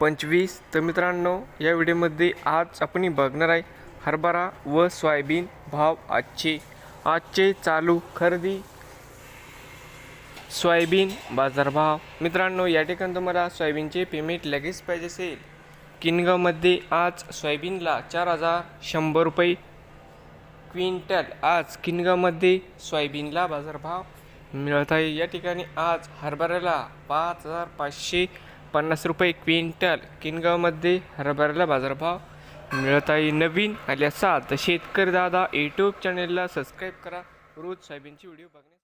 पंचवीस. तर मित्रांनो या व्हिडिओमध्ये आज आपण बघणार आहे हरभरा व सोयाबीन भाव आजचे. आजचे चालू खरेदी. सोयाबीन बाजारभाव. मित्रांनो या ठिकाणी तुम्हाला सोयाबीनचे पेमेंट लगेच पाहिजे असेल. किनगावमध्ये आज सोयाबीनला चार हजार शंभर रुपये क्विंटल. आज किनगावमध्ये सोयाबीनला बाजारभाव मिळत आहे. या ठिकाणी आज हरभऱ्याला पाच हजार पाचशे पन्नास रुपये क्विंटल. किनगावमध्ये हरभऱ्याला बाजारभाव मिळत आहे नवीन आले असाल तर शेतकरी दादा यूट्यूब चॅनेलला सबस्क्राईब करा. रोज सोयाबीनची व्हिडिओ बघण्यासाठी.